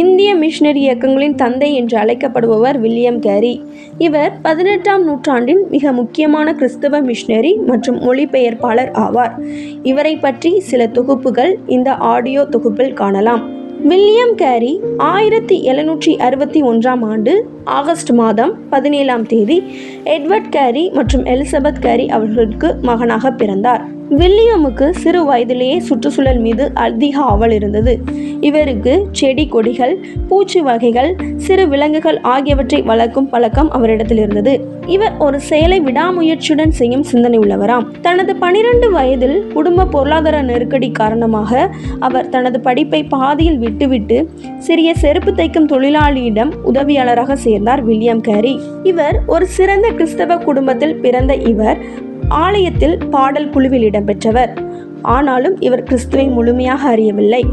இந்திய மிஷனரி இயக்கங்களின் தந்தை என்று அழைக்கப்படுபவர் வில்லியம் கேரி. இவர் பதினெட்டாம் நூற்றாண்டின் மிக முக்கியமான கிறிஸ்தவ மிஷனரி மற்றும் மொழிபெயர்ப்பாளர் ஆவார். இவரை பற்றி சில தொகுப்புகள் இந்த ஆடியோ தொகுப்பில் காணலாம். வில்லியம் கேரி ஆயிரத்தி எழுநூற்றி அறுபத்தி ஒன்றாம் ஆண்டு ஆகஸ்ட் மாதம் பதினேழாம் தேதி எட்வர்ட் கேரி மற்றும் எலிசபெத் கேரி அவர்களுக்கு மகனாக பிறந்தார். வில்லியமுக்கு சிறு வயதிலேயே சுற்றுச்சூழல் மீது அதிக ஆவல் இருந்தது. இவருக்கு செடி கொடிகள் பூச்சி வகைகள் சிறு விலங்குகள் ஆகியவற்றை வளர்க்கும் பழக்கம் அவரிடத்தில் இருந்தது. இவர் ஒரு செயலை விடாமுயற்சியுடன் செய்யும் சிந்தனை உள்ளவராம். தனது பனிரெண்டு வயதில் குடும்ப பொருளாதார நெருக்கடி காரணமாக அவர் தனது படிப்பை பாதியில் விட்டுவிட்டு சிறிய செருப்பு தைக்கும் தொழிலாளியிடம் உதவியாளராக சேர்ந்தார் வில்லியம் கேரி. இவர் ஒரு சிறந்த கிறிஸ்தவ குடும்பத்தில் பிறந்த இவர் ஆலயத்தில் பாடல் குழுவில் இடம்பெற்றவர். ஆனாலும் இவர் கிறிஸ்துவை முழுமையாக அறியவில்லை.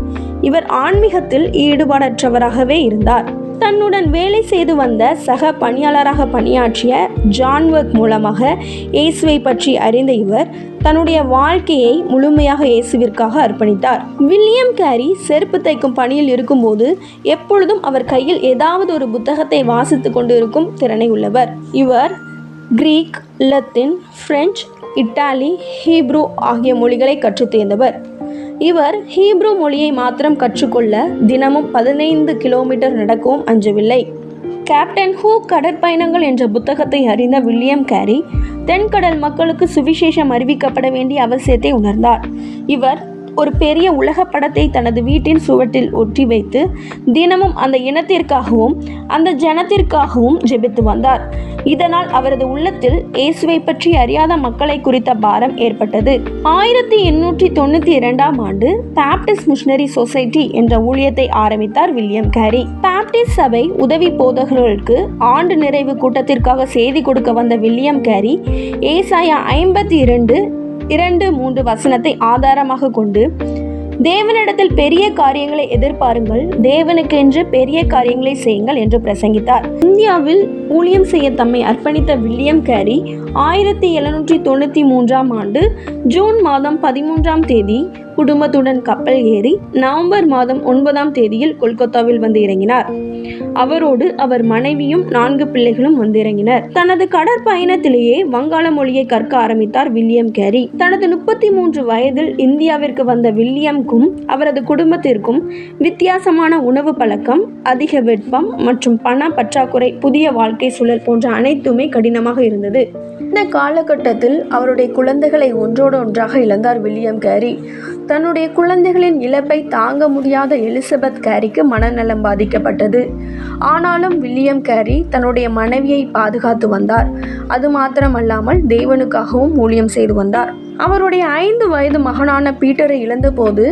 இவர் ஆன்மீகத்தில் ஈடுபாடற்றவராகவே இருந்தார். தன்னுடன் வேலை செய்து வந்த சக பணியாளராக பணியாற்றிய ஜான்வர்க் மூலமாக இயேசுவை பற்றி அறிந்த இவர் தன்னுடைய வாழ்க்கையை முழுமையாக இயேசுவிற்காக அர்ப்பணித்தார். வில்லியம் கேரி செருப்பு தைக்கும் பணியில் இருக்கும்போது எப்பொழுதும் அவர் கையில் ஏதாவது ஒரு புத்தகத்தை வாசித்து கொண்டிருக்கும் திறனை உள்ளவர். இவர் Greek Latin French Italy Hebrew ஆகிய மொழிகளை கற்றுத் தேர்ந்தவர் இவர் ஹீப்ரூ மொழியை மாத்திரம் கற்றுக்கொள்ள தினமும் பதினைந்து கிலோமீட்டர் நடக்கவும் அஞ்சவில்லை. கேப்டன் ஹூ கடற்பயணங்கள் என்ற புத்தகத்தை அறிந்த வில்லியம் கேரி தென்கடல் மக்களுக்கு சுவிசேஷம் அறிவிக்கப்பட வேண்டிய அவசியத்தை உணர்ந்தார். இவர் ஒரு பெரிய உலக படத்தை தனது வீட்டின் சுவற்றில் ஒட்டி வைத்து தினமும் அந்த இனத்திற்காகவும் அந்த ஜனத்திற்காகவும் ஜெபித்து வந்தார். இதனால் அவரது உள்ளத்தில் இயேசுவை பற்றி அறியாத மக்களை குறித்த பாரம் ஏற்பட்டது. ஆயிரத்தி எண்ணூற்றி தொண்ணூற்றி இரண்டாம் ஆண்டு பாப்டிஸ்ட் மிஷனரி சொசைட்டி என்ற ஊழியத்தை ஆரம்பித்தார் வில்லியம் கேரி. பாப்டிஸ்ட் சபை உதவி போதகர்களுக்கு ஆண்டு நிறைவு கூட்டத்திற்காக செய்தி கொடுக்க வந்த வில்லியம் கேரி ஏசாயா ஐம்பத்தி இரண்டு இரண்டு மூன்று வசனத்தை ஆதாரமாக கொண்டு தேவனிடத்தில் பெரிய காரியங்களை எதிர்பாருங்கள் தேவனுக்கென்று பெரிய காரியங்களை செய்யுங்கள் என்று பிரசங்கித்தார். இந்தியாவில் ஊழியம் செய்ய தம்மை அர்ப்பணித்த வில்லியம் கேரி ஆயிரத்தி எழுநூற்றி தொண்ணூற்றி மூன்றாம் ஆண்டு ஜூன் மாதம் பதிமூன்றாம் தேதி குடும்பத்துடன் கப்பல் ஏறி நவம்பர் மாதம் ஒன்பதாம் தேதியில் கொல்கத்தாவில் வந்து இறங்கினார். அவரோடு அவர் மனைவியும் நான்கு பிள்ளைகளும் வந்து இறங்கினர். தனது கடற்பயணத்திலேயே வங்காள மொழியை கற்க ஆரம்பித்தார் வில்லியம் கேரி. தனது முப்பத்தி மூன்று வயதில் இந்தியாவிற்கு வந்த வில்லியம்க்கும் அவரது குடும்பத்திற்கும் வித்தியாசமான உணவு பழக்கம் அதிக வெப்பம் மற்றும் பண பற்றாக்குறை புதிய வாழ்க்கை சூழல் போன்ற அனைத்துமே கடினமாக இருந்தது. இந்த காலகட்டத்தில் அவருடைய குழந்தைகளை ஒன்றோடு ஒன்றாக இழந்தார் வில்லியம் கேரி. தன்னுடைய குழந்தைகளின் இழப்பை தாங்க முடியாத எலிசபெத் கேரிக்கு மனநலம் பாதிக்கப்பட்டது. ஆனாலும் வில்லியம் கேரி தன்னுடைய மனைவியை பாதுகாத்து வந்தார். அது மாத்திரமல்லாமல் தேவனுக்காகவும் ஊழியம் செய்து வந்தார். அவருடைய ஐந்து வயது மகனான பீட்டரை இழந்தபோது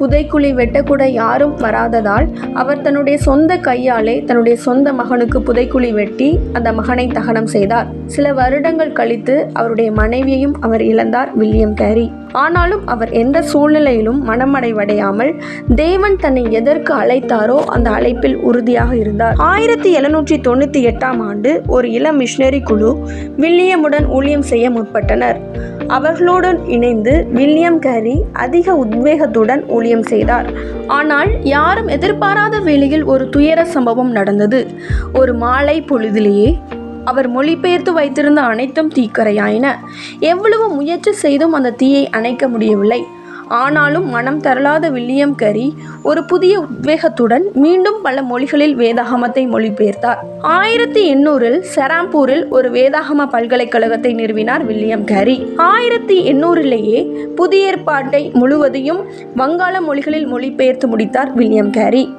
புதைக்குழி வெட்டக்கூட யாரும் வராததால் அவர் தன்னுடைய சொந்த கையாலே தன்னுடைய சொந்த மகனுக்கு புதைக்குழி வெட்டி அந்த மகனை தகனம் செய்தார். சில வருடங்கள் கழித்து அவருடைய மனைவியையும் அவர் இழந்தார் வில்லியம் கேரி. ஆனாலும் அவர் எந்த சூழ்நிலையிலும் மனமடைவடையாமல் தேவன் தன்னை எதற்கு அழைத்தாரோ அந்த அழைப்பில் உறுதியாக இருந்தார். ஆயிரத்தி எழுநூற்றி தொண்ணூற்றி எட்டாம் ஆண்டு ஒரு இளம் மிஷினரி குழு வில்லியமுடன் ஊழியம் செய்ய முற்பட்டனர். அவர்களுடன் இணைந்து வில்லியம் கேரி அதிக உத்வேகத்துடன் ஊழியம் செய்தார். ஆனால் யாரும் எதிர்பாராத வேளையில் ஒரு துயர சம்பவம் நடந்தது. ஒரு மாலை பொழுதிலேயே அவர் மொழிபெயர்த்து வைத்திருந்த அனைத்தும் தீக்கரையாயின. எவ்வளவு முயற்சி செய்தும் அந்த தீயை அணைக்க முடியவில்லை. ஆனாலும் மனம் தரலாத வில்லியம் கரி ஒரு புதிய உத்வேகத்துடன் மீண்டும் பல மொழிகளில் வேதாகமத்தை மொழிபெயர்த்தார். ஆயிரத்தி எண்ணூறில் செராம்பூரில் ஒரு வேதாகம பல்கலைக்கழகத்தை நிறுவினார் வில்லியம் கேரி. ஆயிரத்தி எண்ணூறிலேயே புதிய ஏற்பாட்டை முழுவதையும் வங்காள மொழிகளில் மொழிபெயர்த்து முடித்தார் வில்லியம் கேரி.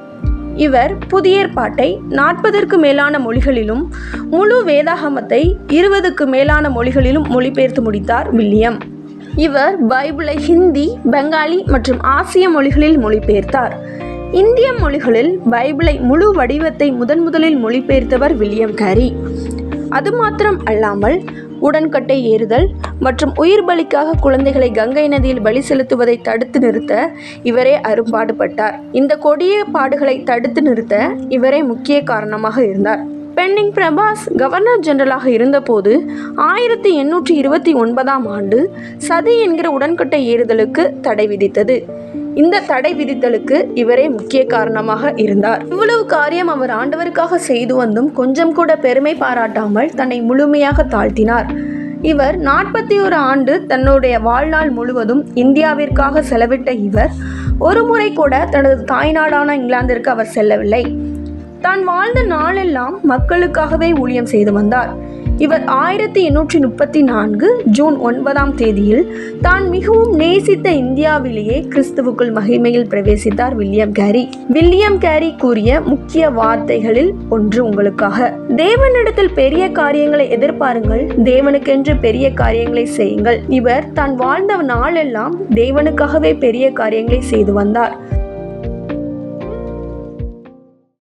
இவர் புதிய ஏற்பாட்டை நாற்பதற்கு மேலான மொழிகளிலும் முழு வேதாகமத்தை இருபதுக்கு மேலான மொழிகளிலும் மொழிபெயர்த்து முடித்தார் வில்லியம். இவர் பைபிளை ஹிந்தி பெங்காலி மற்றும் ஆசிய மொழிகளில் மொழிபெயர்த்தார். இந்திய மொழிகளில் பைபிளை முழு வடிவத்தை முதன் முதலில் மொழிபெயர்த்தவர் வில்லியம் கேரி. அது மாத்திரம் அல்லாமல் உடன்கட்டை ஏறுதல் மற்றும் உயிர் பலிக்காக குழந்தைகளை கங்கை நதியில் பலி செலுத்துவதை தடுத்து நிறுத்த இவரே அரும்பாடுபட்டார். இந்த கொடிய பாடுகளை தடுத்து நிறுத்த இவரே முக்கிய காரணமாக இருந்தார். பென்னிங் பிரபாஸ் கவர்னர் ஜெனரலாக இருந்தபோது ஆயிரத்தி எண்ணூற்றி இருபத்தி ஒன்பதாம் ஆண்டு சதி என்கிற உடன்கட்டை ஏறுதலுக்கு தடை விதித்தது. இந்த தடை விதித்தலுக்கு இவரே முக்கிய காரணமாக இருந்தார். இவ்வளவு காரியம் அவர் ஆண்டவருக்காக செய்து வந்தும் கொஞ்சம் கூட பெருமை பாராட்டாமல் தன்னை முழுமையாக தாழ்த்தினார். இவர் நாற்பத்தி ஒரு ஆண்டு தன்னுடைய வாழ்நாள் முழுவதும் இந்தியாவிற்காக செலவிட்ட இவர் ஒரு முறை கூட தனது தாய்நாடான இங்கிலாந்திற்கு அவர் செல்லவில்லை. தான் வாழ்ந்த நாளெல்லாம் மக்களுக்காகவே ஊழியம் செய்து வந்தார். இவர் ஆயிரத்தி எண்ணூற்றி முப்பத்தி நான்கு ஜூன் ஒன்பதாம் தேதியில் தான் மிகவும் நேசித்த இந்தியாவிலேயே கிறிஸ்துவுக்குள் மகிமையில் பிரவேசித்தார் வில்லியம் கேரி. வில்லியம் கேரி கூறிய முக்கிய வார்த்தைகளில் ஒன்று உங்களுக்காக. தேவனிடத்தில் பெரிய காரியங்களை எதிர்பாருங்கள் தேவனுக்கென்று பெரிய காரியங்களை செய்யுங்கள். இவர் தான் வாழ்ந்த நாளெல்லாம் தேவனுக்காகவே பெரிய காரியங்களை செய்து வந்தார்.